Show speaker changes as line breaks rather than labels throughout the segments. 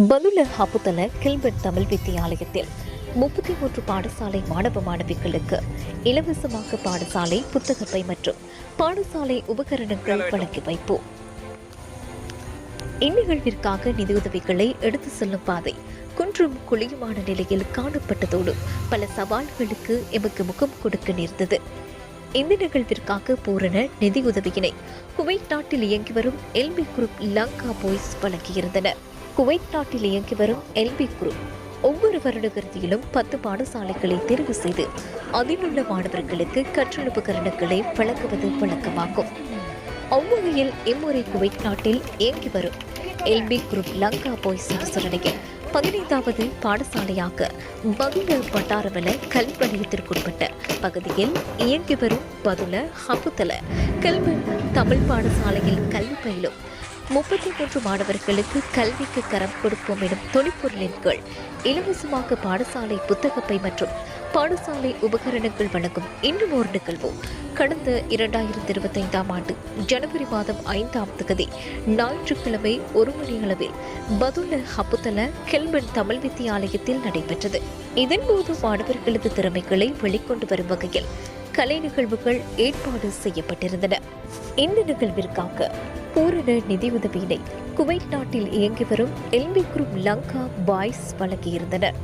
பதுல ஹப்புத்தல Gilbert Tamil வித்தியாலயத்தில் முப்பத்தி மூன்று பாடசாலை மாணவ மாணவிகளுக்கு இலவசமாக பாடசாலை புத்தகப்பை மற்றும் பாடசாலை உபகரணங்கள் வழங்கி வைப்போம். இந்நிகழ்விற்காக நிதியுதவிகளை எடுத்து செல்லும் பாதை குன்றும் குழியுமான நிலையில் காணப்பட்டதோடு பல சவால்களுக்கு எமக்கு முகம் கொடுக்க நேர்ந்தது. இந்த நிகழ்விற்காக பூரண நிதியுதவியினை குவைத் நாட்டில் இயங்கி வரும் எல்பி குரூப் லங்கா பாய்ஸ் வழங்கியிருந்தனர். குவைத் நாட்டில் இயங்கி வரும் எல்பி குரூப் ஒவ்வொரு வருடகிரதியிலும் பத்து பாடசாலைகளை தெரிவு செய்து அதிலுள்ள மாணவர்களுக்கு கற்றலுபகரணங்களை வழங்குவது வழக்கமாகும். அவ்வகையில் இம்முறை குவைத் நாட்டில் இயங்கி வரும் எல்பி குரூப் லங்கா பாய்ஸ் அனுசரணையில் பதினைந்தாவது பாடசாலையாக பதுல வட்டாரவல கல்வி வலயத்திற்குட்பட்ட பகுதியில் இயங்கி வரும் பதுல ஹபுத்தல கல்வி தமிழ் பாடசாலையில் கல்வி பயிலும் முப்பத்தி மூன்று மாணவர்களுக்கு கல்விக்கு கரம் கொடுப்போம் எனும் தொனிப்பொருளின் கீழ் இலவசமாக பாடசாலை புத்தகப்பை மற்றும் பாடசாலை உபகரணங்கள் வழங்கும் இன்னும் ஒரு நிகழ்வு கடந்த இரண்டாயிரத்தி இருபத்தைந்தாம் ஆண்டு ஜனவரி மாதம் ஐந்தாம் தேதி ஞாயிற்றுக்கிழமை ஒரு மணி அளவில் பதுல ஹப்புத்தல கெல்பன் தமிழ் வித்தியாலயத்தில் நடைபெற்றது. இதன்போது மாணவர்களது திறமைகளை வெளிக்கொண்டு வரும் வகையில் கலை நிகழ்வுகள் ஏற்பாடு செய்யப்பட்டிருந்தன. இந்த நிகழ்விற்காக பூரண நிதியுதவியினை குவைத் நாட்டில் இயங்கி வரும் எல்பி குரூப் லங்கா பாய்ஸ் வழங்கியிருந்தனர்.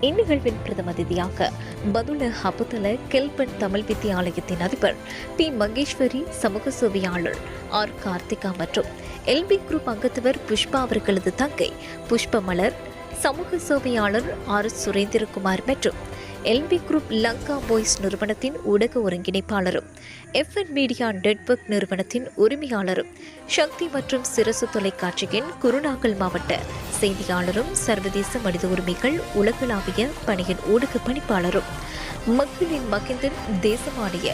இந்நிகழ்வின் பிரதம அதிதியாக பதுல ஹபுதல கெல்பன் தமிழ் வித்தியாலயத்தின் அதிபர் பி. மகேஸ்வரி சமூக சேவையாளர் ஆர். கார்த்திகா மற்றும் எல்பி குரூப் அங்கத்தவர் புஷ்பா அவர்களது தங்கை புஷ்பமலர் சமூக சேவையாளர் ஆர். சுரேந்திரகுமார் மற்றும் எல்பி குரூப் லங்கா பாய்ஸ் நிறுவனத்தின் ஊடக ஒருங்கிணைப்பாளரும் எஃப்என் மீடியா நெட்வொர்க் நிறுவனத்தின் உரிமையாளரும் சக்தி மற்றும் சிரசு தொலைக்காட்சியின் குருநாகல் மாவட்ட செய்தியாளரும் சர்வதேச மனித உரிமைகள் உலகளாவிய பணியின் ஊடக பணிப்பாளரும் மக்களின் மகிந்தன் தேசமானிய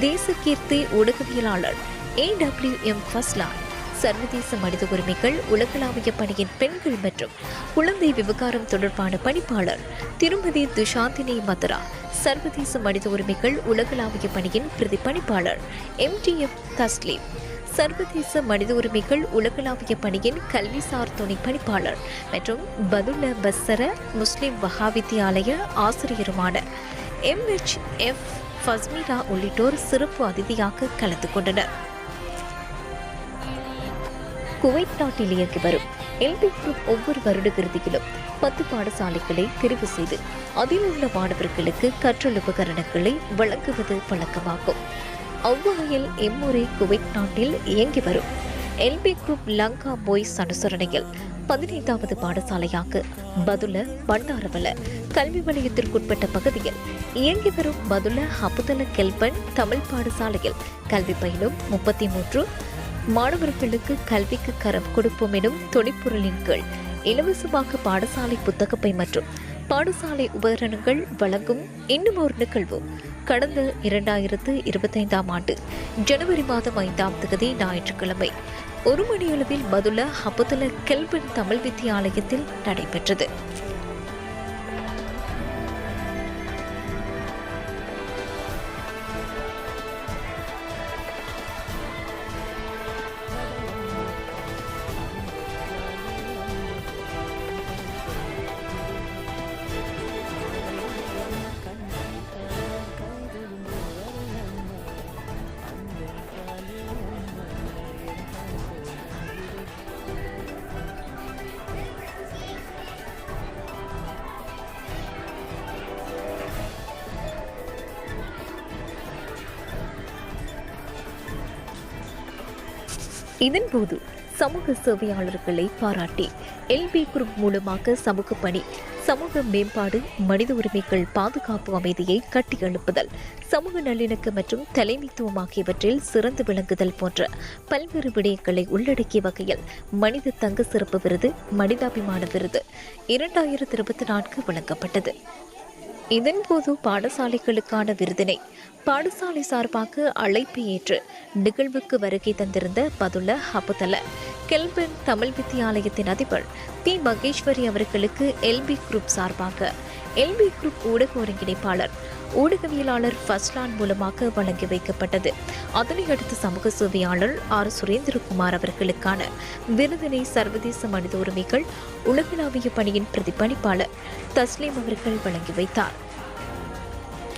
தேச கீர்த்தி ஊடகவியலாளர் ஏ டபிள்யூ எம் ஃபஸ்லான் சர்வதேச மனித உரிமைகள் உலகளாவிய பணியின் பெண்கள் மற்றும் குழந்தை விவகாரம் தொடர்பான பணிப்பாளர் திருமதி துஷாந்தினி மத்ரா சர்வதேச மனித உரிமைகள் உலகளாவிய பணியின் பிரதி பணிப்பாளர் எம்டிஎஃப் தஸ்லீம் சர்வதேச மனித உரிமைகள் உலகளாவிய பணியின் கல்விசார் துணை பணிப்பாளர் மற்றும் பதுல்ல பஸ்ஸர முஸ்லிம் மகாவித்தியாலய ஆசிரியருமான எம்ஹெச் எஃப் ஃபஸ்மிரா உள்ளிட்டோர் சிறப்பு அதிதியாக கலந்து கொண்டனர். குவைத் நாட்டில் இயங்கி வரும் எல்பி குரூப் ஒவ்வொரு வருட இறுதியிலும் பத்து பாடசாலைகளை தெரிவு செய்து அதில் உள்ள மாணவர்களுக்கு கற்றல் உபகரணங்களை வழங்குவது வழக்கமாகும். அவ்வகையில் இம்முறை குவைத் நாட்டில் இயங்கி வரும் எல்பி குரூப் லங்கா பாய்ஸ் அனுசரணையில் பதினைந்தாவது பாடசாலையாக பதுல பண்டாரவல கல்வி வலயத்திற்குட்பட்ட பகுதியில் இயங்கி வரும் பதுல ஹபுதல கெல்பன் தமிழ் பாடசாலையில் கல்வி பயிலும் முப்பத்தி மூன்று மாணவர்களுக்கு கல்விக்கு கரம் கொடுப்போம் எனும் துணிப்பொருளின் கீழ் இலவசமாக பாடசாலை புத்தகப்பை மற்றும் பாடசாலை உபகரணங்கள் வழங்கும் இன்னும் ஒரு நிகழ்வு கடந்த இரண்டாயிரத்து இருபத்தைந்தாம் ஆண்டு ஜனவரி மாதம் ஐந்தாம் தேதி ஞாயிற்றுக்கிழமை. ஒரு மணியளவில் மதுல ஹபுதல கெல்பன் தமிழ் வித்தியாலயத்தில் நடைபெற்றது. இதன்போது சமூக சேவையாளர்களை பாராட்டி எல்பி குரூப் மூலமாக சமூக பணி சமூக மேம்பாடு மனித உரிமைகள் பாதுகாப்பு அமைதியை கட்டியெழுப்புதல் சமூக நல்லிணக்கம் மற்றும் தலைமைத்துவம் ஆகியவற்றில் சிறந்து விளங்குதல் போன்ற பல்வேறு விடயங்களை உள்ளடக்கிய வகையில் மனித தங்க சிறப்பு விருது மனிதாபிமான விருது இரண்டாயிரத்தி இருபத்தி நான்கு வழங்கப்பட்டது. இதன்போது பாடசாலைகளுக்கான விருதினை பாடசாலை சார்பாக அழைப்பு ஏற்று நிகழ்வுக்கு வருகை தந்திருந்த பதுல ஹபுதல கெல்பன் தமிழ் வித்தியாலயத்தின் அதிபர் பி. மகேஸ்வரி அவர்களுக்கு எல்பி குரூப் சார்பாக எல்பி குரூப் ஊடக ஒருங்கிணைப்பாளர் ஊடகவியலாளர் ஃபஸ்லான் மூலமாக வழங்கி வைக்கப்பட்டது. அதனை அடுத்து சமூக சேவையாளர் ஆர். சுரேந்திரகுமார் அவர்களுக்கான விருதினை சர்வதேச மனித உரிமைகள் உலகளாவிய பணியின் பிரதிபலிப்பாளர் தஸ்லீம் அவர்கள் வழங்கி வைத்தார்.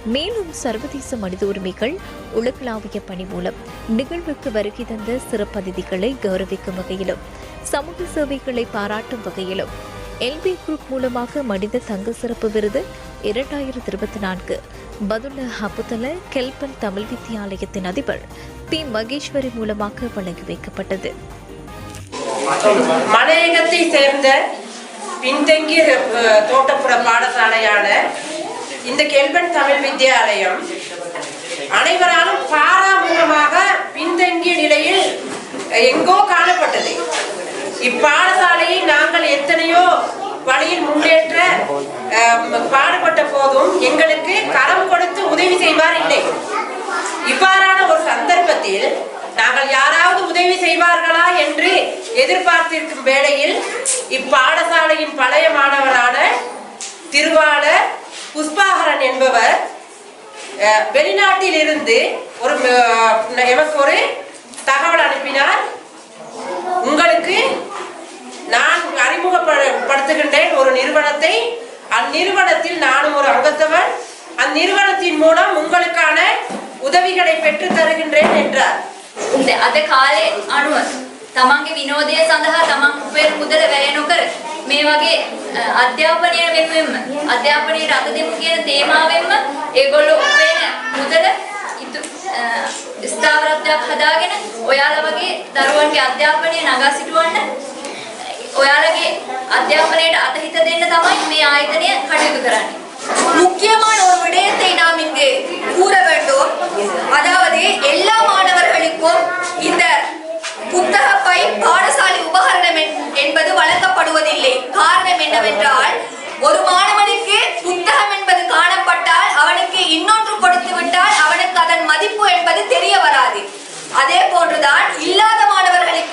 மேலும் சர்வதேச மனித உரிமைகள் உலகளாவிய பணி மூலம் நிகழ்வுக்கு வருகை தந்த சிறப்பதிதிகளை கௌரவிக்கும் வகையிலும் சமூக சேவைகளை பாராட்டும் வகையிலும் எல்பி குரூப் மூலமாக மனித தங்க சிறப்பு விருது இரண்டாயிரத்தி இருபத்தி நான்கு பதுல்ல ஹபுதல கெல்பன் தமிழ் வித்தியாலயத்தின் அதிபர் பி மகேஸ்வரி மூலமாக வழங்கி வைக்கப்பட்டது.
மலையகத்தை சேர்ந்த பின்தங்கிய தோட்டப்புற பாடசாலையான இந்த கெல்பன் தமிழ் வித்யாலயம் அனைவராலும் பாராமுகமாக பின்தங்கிய நிலையில் எங்கோ காணப்பட்டது. இப்பாடசாலையை நாங்கள் எத்தனையோ வழியில் முன்னேற்ற பாடுபட்ட போதும் எங்களுக்கு கரம் கொடுத்து உதவி செய்வார் இல்லை. இவ்வாறான ஒரு சந்தர்ப்பத்தில் நாங்கள் யாராவது உதவி செய்வார்களா என்று எதிர்பார்த்திருக்கும் வேளையில் இப்பாடசாலையின் பழைய மாணவரான திருவாளர் புஷ்பாகரன் என்பவர் வெளிநாட்டில் இருந்து ஒரு எனக்கு ஒரு தகவல் அனுப்பினார். உங்களுக்கு நான் அறிமுகப்படுத்துகின்றேன் ஒரு நிறுவனத்தை. அந்நிறுவனத்தில் நானும் ஒரு அங்கத்தவர். அந்நிறுவனத்தின் மூலம் உங்களுக்கான உதவிகளை பெற்று தருகின்றேன் என்றார்.
அந்த காலே அனுவர் තමන්ගේ විනෝදය සඳහා තමන් උපයන මුදල වැය නොකර මේ වගේ අ, අධ්‍යාපනය වෙනුවෙන්ම අධ්‍යාපනයට අත දෙමු කියන තේමාවෙන්ම ඒගොල්ලෝ උපයන මුදල ඉතු අ, ස්ථාවරත්වයක් හදාගෙන ඔයාලා වගේ දරුවන්ගේ අධ්‍යාපනය නගා සිටුවන්න ඔයාලගේ අධ්‍යාපනයට අතහිත දෙන්න තමයි මේ ආයතනය කටයුතු කරන්නේ.
முக்கியமான ஒரு விடயத்தை நாம் இங்கு கூற வேண்டும் அதாவது எல்லா மாணவர்களுக்கும் இந்த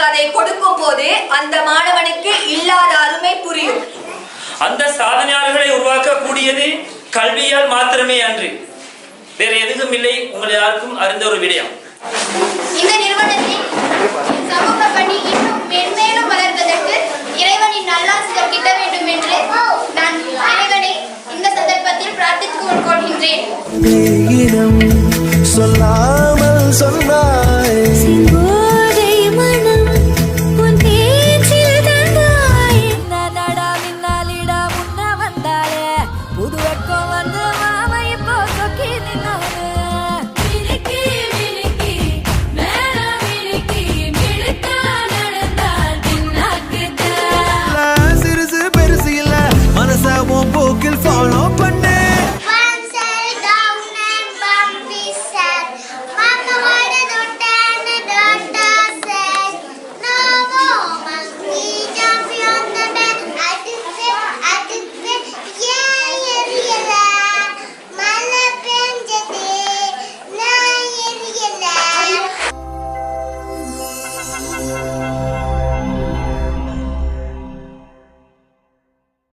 அதை கொடுக்கும் போது அந்த மாணவனுக்கு இல்லாத அருமை புரியும்.
அந்த சாதனையாளர்களை உருவாக்கக்கூடியது கல்வியால் மாத்திரமே அன்று. வேற எதுவும் இல்லை. உங்கள் யாருக்கும் அறிந்த ஒரு விடயம்.
இந்த நிறுவனத்தின்